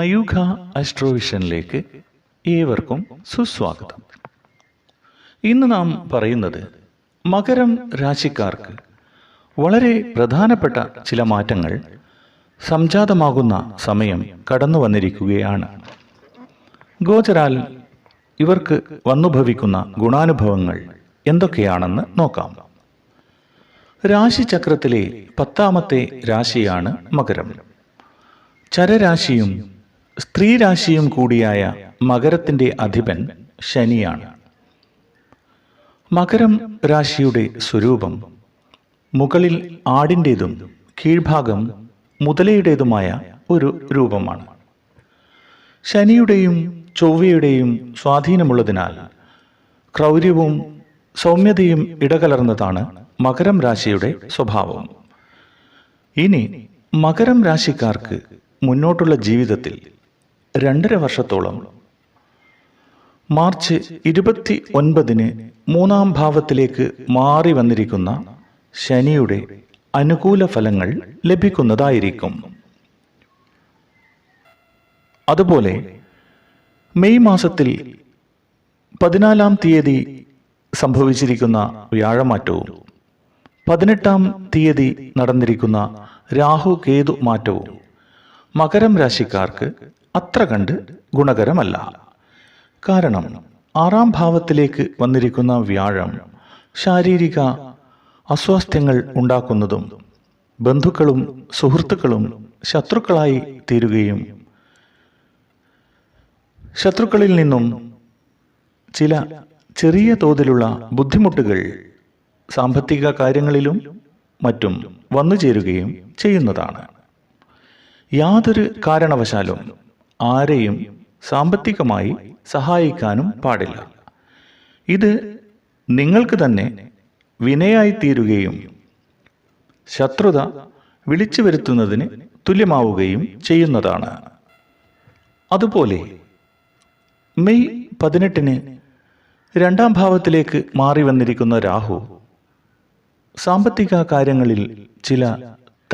മയൂഖ അസ്ട്രോവിഷനിലേക്ക് ഏവർക്കും സുസ്വാഗതം. ഇന്ന് നാം പറയുന്നത് മകരം രാശിക്കാർക്ക് വളരെ പ്രധാനപ്പെട്ട ചില മാറ്റങ്ങൾ സംജാതമാകുന്ന സമയം കടന്നു വന്നിരിക്കുകയാണ്. ഗോചരാൽ ഇവർക്ക് വന്നുഭവിക്കുന്ന ഗുണാനുഭവങ്ങൾ എന്തൊക്കെയാണെന്ന് നോക്കാം. രാശിചക്രത്തിലെ പത്താമത്തെ രാശിയാണ് മകരം. ചരരാശിയും സ്ത്രീരാശിയും കൂടിയായ മകരത്തിന്റെ അധിപൻ ശനിയാണ്. മകരം രാശിയുടെ സ്വരൂപം മുകളിൽ ആടിന്റെതും കീഴ്ഭാഗം മുതലയുടേതുമായ ഒരു രൂപമാണ്. ശനിയുടെയും ചൊവ്വയുടെയും സ്വാധീനമുള്ളതിനാൽ ക്രൗര്യവും സൗമ്യതയും ഇടകലർന്നതാണ് മകരം രാശിയുടെ സ്വഭാവം. ഇനി മകരം രാശിക്കാർക്ക് മുന്നോട്ടുള്ള ജീവിതത്തിൽ രണ്ടര വർഷത്തോളം. മാർച്ച് ഇരുപത്തി ഒൻപതിന് മൂന്നാം ഭാവത്തിലേക്ക് മാറി വന്നിരിക്കുന്ന ശനിയുടെ അനുകൂല ഫലങ്ങൾ ലഭിക്കുന്നതായിരിക്കും. അതുപോലെ മെയ് മാസത്തിൽ പതിനാലാം തീയതി സംഭവിച്ചിരിക്കുന്ന വ്യാഴമാറ്റവും പതിനെട്ടാം തീയതി നടന്നിരിക്കുന്ന രാഹു കേതു മാറ്റവും മകരം രാശിക്കാർക്ക് അത്ര കണ്ട് ഗുണകരമല്ല. കാരണം ആറാം ഭാവത്തിലേക്ക് വന്നിരിക്കുന്ന വ്യാഴം ശാരീരിക അസ്വാസ്ഥ്യങ്ങൾ ഉണ്ടാക്കുന്നതും ബന്ധുക്കളും സുഹൃത്തുക്കളും ശത്രുക്കളായി തീരുകയും ശത്രുക്കളിൽ നിന്നും ചില ചെറിയ തോതിലുള്ള ബുദ്ധിമുട്ടുകൾ സാമ്പത്തിക കാര്യങ്ങളിലും മറ്റും വന്നു ചേരുകയും ചെയ്യുന്നതാണ്. യാതൊരു കാരണവശാലും ആരെയും സാമ്പത്തികമായി സഹായിക്കാനും പാടില്ല. ഇത് നിങ്ങൾക്ക് തന്നെ വിനയായി തീരുകയും ശത്രുത വിളിച്ചു വരുത്തുന്നതിന് തുല്യമാവുകയും ചെയ്യുന്നതാണ്. അതുപോലെ മെയ് പതിനെട്ടിന് രണ്ടാം ഭാവത്തിലേക്ക് മാറി വന്നിരിക്കുന്ന രാഹു സാമ്പത്തിക കാര്യങ്ങളിൽ ചില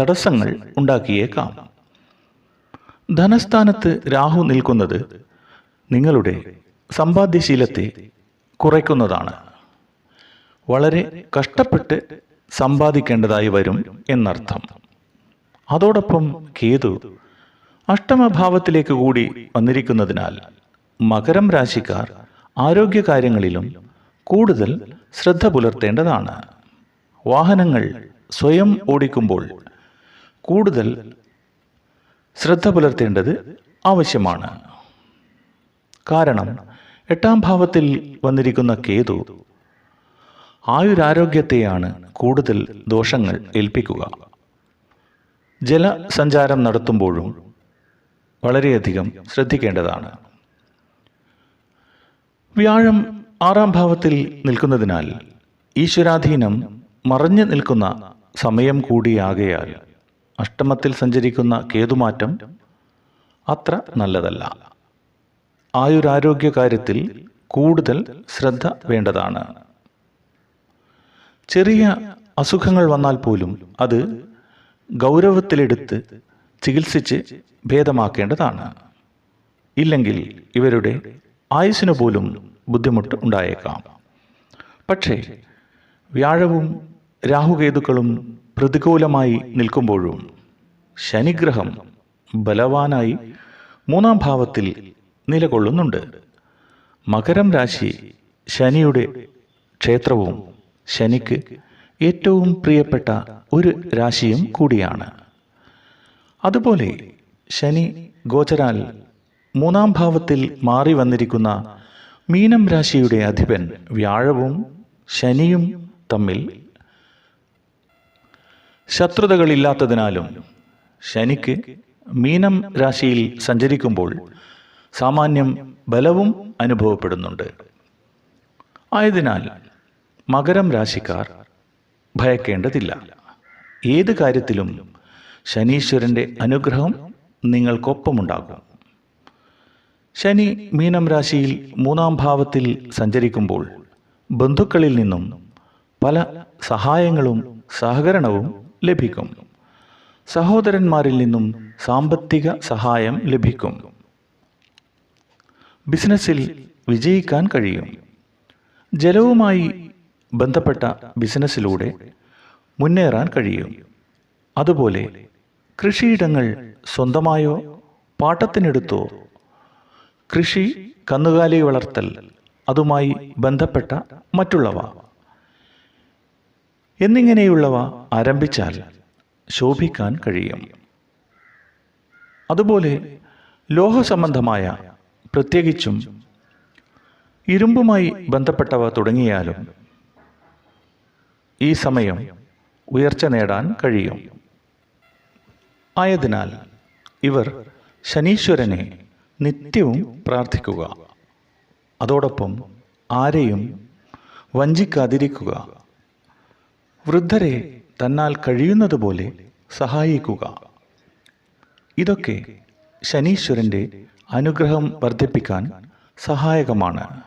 തടസ്സങ്ങൾ ഉണ്ടാക്കിയേക്കാം. ധനസ്ഥാനത്ത് രാഹു നിൽക്കുന്നത് നിങ്ങളുടെ സമ്പാദ്യശീലത്തെ കുറയ്ക്കുന്നതാണ്. വളരെ കഷ്ടപ്പെട്ട് സമ്പാദിക്കേണ്ടതായി വരും എന്നർത്ഥം. അതോടൊപ്പം കേതു അഷ്ടമഭാവത്തിലേക്ക് കൂടി വന്നിരിക്കുന്നതിനാൽ മകരം രാശിക്കാർ ആരോഗ്യകാര്യങ്ങളിലും കൂടുതൽ ശ്രദ്ധ പുലർത്തേണ്ടതാണ്. വാഹനങ്ങൾ സ്വയം ഓടിക്കുമ്പോൾ കൂടുതൽ ശ്രദ്ധ പുലർത്തേണ്ടത് ആവശ്യമാണ്. കാരണം എട്ടാം ഭാവത്തിൽ വന്നിരിക്കുന്ന കേതു ആയുരാരോഗ്യത്തെയാണ് കൂടുതൽ ദോഷങ്ങൾ ഏൽപ്പിക്കുക. ജലസഞ്ചാരം നടത്തുമ്പോഴും വളരെയധികം ശ്രദ്ധിക്കേണ്ടതാണ്. വ്യാഴം ആറാം ഭാവത്തിൽ നിൽക്കുന്നതിനാൽ ഈശ്വരാധീനം മറഞ്ഞു നിൽക്കുന്ന സമയം കൂടിയാകയാൽ അഷ്ടമത്തിൽ സഞ്ചരിക്കുന്ന കേതുമാറ്റം അത്ര നല്ലതല്ല. ആയുരാരോഗ്യ കാര്യത്തിൽ കൂടുതൽ ശ്രദ്ധ വേണ്ടതാണ്. ചെറിയ അസുഖങ്ങൾ വന്നാൽ പോലും അത് ഗൗരവത്തിലെടുത്ത് ചികിത്സിച്ച് ഭേദമാക്കേണ്ടതാണ്. ഇല്ലെങ്കിൽ ഇവരുടെ ആയുസ്സിനു പോലും ബുദ്ധിമുട്ട് ഉണ്ടായേക്കാം. പക്ഷേ വ്യാഴവും രാഹുകേതുക്കളും പ്രതികൂലമായി നിൽക്കുമ്പോഴും ശനിഗ്രഹം ബലവാനായി മൂന്നാം ഭാവത്തിൽ നിലകൊള്ളുന്നുണ്ട്. മകരം രാശി ശനിയുടെ ക്ഷേത്രവും ശനിക്ക് ഏറ്റവും പ്രിയപ്പെട്ട ഒരു രാശിയും കൂടിയാണ്. അതുപോലെ ശനി ഗോചരാൽ മൂന്നാം ഭാവത്തിൽ മാറി വന്നിരിക്കുന്ന മീനം രാശിയുടെ അധിപൻ വ്യാഴവും ശനിയും തമ്മിൽ ശത്രുതകളില്ലാത്തതിനാലും ശനിക്ക് മീനം രാശിയിൽ സഞ്ചരിക്കുമ്പോൾ സാമാന്യം ബലവും അനുഭവപ്പെടുന്നുണ്ട്. ആയതിനാൽ മകരം രാശിക്കാർ ഭയക്കേണ്ടതില്ല. ഏത് കാര്യത്തിലും ശനീശ്വരന്റെ അനുഗ്രഹം നിങ്ങൾക്കൊപ്പമുണ്ടാകും. ശനി മീനം രാശിയിൽ മൂന്നാം ഭാവത്തിൽ സഞ്ചരിക്കുമ്പോൾ ബന്ധുക്കളിൽ നിന്നും പല സഹായങ്ങളും സഹകരണവും ലഭിക്കും. സഹോദരന്മാരിൽ നിന്നും സാമ്പത്തിക സഹായം ലഭിക്കും. ബിസിനസ്സിൽ വിജയിക്കാൻ കഴിയും. ജലവുമായി ബന്ധപ്പെട്ട ബിസിനസ്സിലൂടെ മുന്നേറാൻ കഴിയും. അതുപോലെ കൃഷിയിടങ്ങൾ സ്വന്തമായോ പാട്ടത്തിനെടുത്തോ കൃഷി കന്നുകാലി വളർത്തൽ അതുമായി ബന്ധപ്പെട്ട മറ്റുള്ളവ. എന്നിങ്ങനെയുള്ളവ ആരംഭിച്ചാൽ ശോഭിക്കാൻ കഴിയും. അതുപോലെ ലോഹസംബന്ധമായ പ്രത്യേകിച്ചും ഇരുമ്പുമായി ബന്ധപ്പെട്ടവ തുടങ്ങിയാലും ഈ സമയം ഉയർച്ച നേടാൻ കഴിയും. ആയതിനാൽ ഇവർ ശനീശ്വരനെ നിത്യവും പ്രാർത്ഥിക്കുക. അതോടൊപ്പം ആരെയും വഞ്ചിക്കാതിരിക്കുക. വൃദ്ധരെ തന്നാൽ കഴിയുന്നതുപോലെ സഹായിക്കുക. ഇതൊക്കെ ശനീശ്വരന്റെ അനുഗ്രഹം വർദ്ധിപ്പിക്കാൻ സഹായകമാണ്.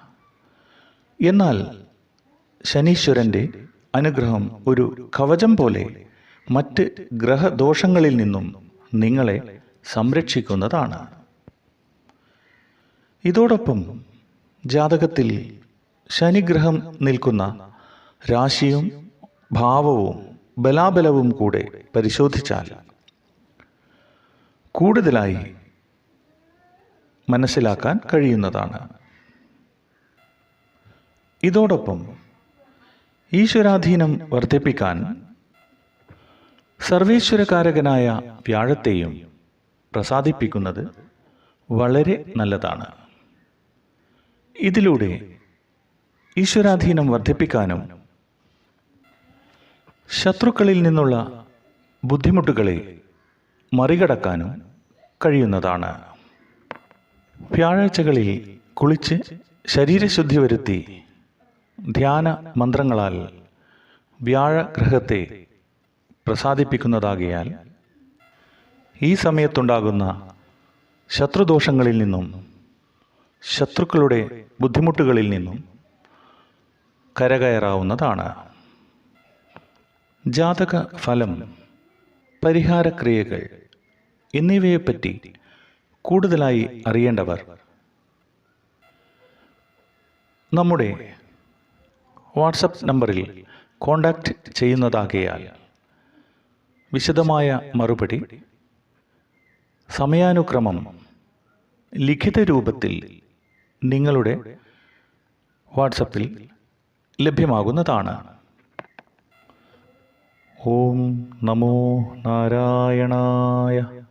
എന്നാൽ ശനീശ്വരന്റെ അനുഗ്രഹം ഒരു കവചം പോലെ മറ്റ് ഗ്രഹദോഷങ്ങളിൽ നിന്നും നിങ്ങളെ സംരക്ഷിക്കുന്നതാണ്. ഇതോടൊപ്പം ജാതകത്തിൽ ശനിഗ്രഹം നിൽക്കുന്ന രാശിയും ഭാവവും ബലാബലവും കൂടെ പരിശോധിച്ചാൽ കൂടുതലായി മനസ്സിലാക്കാൻ കഴിയുന്നതാണ്. ഇതോടൊപ്പം ഈശ്വരാധീനം വർദ്ധിപ്പിക്കാൻ സർവേശ്വരകാരകനായ വ്യാഴത്തെയും പ്രസാദിപ്പിക്കുന്നത് വളരെ നല്ലതാണ്. ഇതിലൂടെ ഈശ്വരാധീനം വർദ്ധിപ്പിക്കാനും ശത്രുക്കളിൽ നിന്നുള്ള ബുദ്ധിമുട്ടുകളെ മറികടക്കാനും കഴിയുന്നതാണ്. വ്യാഴാഴ്ചകളിൽ കുളിച്ച് ശരീരശുദ്ധി വരുത്തി ധ്യാന മന്ത്രങ്ങളാൽ വ്യാഴഗ്രഹത്തെ പ്രസാദിപ്പിക്കുന്നതാകിയാൽ ഈ സമയത്തുണ്ടാകുന്ന ശത്രുദോഷങ്ങളിൽ നിന്നും ശത്രുക്കളുടെ ബുദ്ധിമുട്ടുകളിൽ നിന്നും കരകയറാവുന്നതാണ്. ജാതക ഫലം പരിഹാരക്രിയകൾ എന്നിവയെപ്പറ്റി കൂടുതലായി അറിയേണ്ടവർ നമ്മുടെ വാട്സപ്പ് നമ്പറിൽ കോണ്ടാക്റ്റ് ചെയ്യുന്നതാകയാൽ വിശദമായ മറുപടി സമയാനുക്രമം ലിഖിത രൂപത്തിൽ നിങ്ങളുടെ വാട്സപ്പിൽ ലഭ്യമാകുന്നതാണ്. ഓം നമോ നാരായണായ.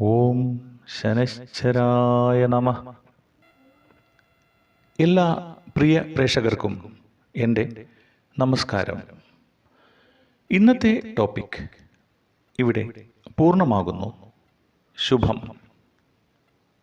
ഓം ശനശ്ചരായ നമ. എല്ലാ പ്രിയ പ്രേക്ഷകർക്കും എന്റെ നമസ്കാരം. ഇന്നത്തെ ടോപ്പിക് ഇവിടെ പൂർണമാകുന്നു. ശുഭം.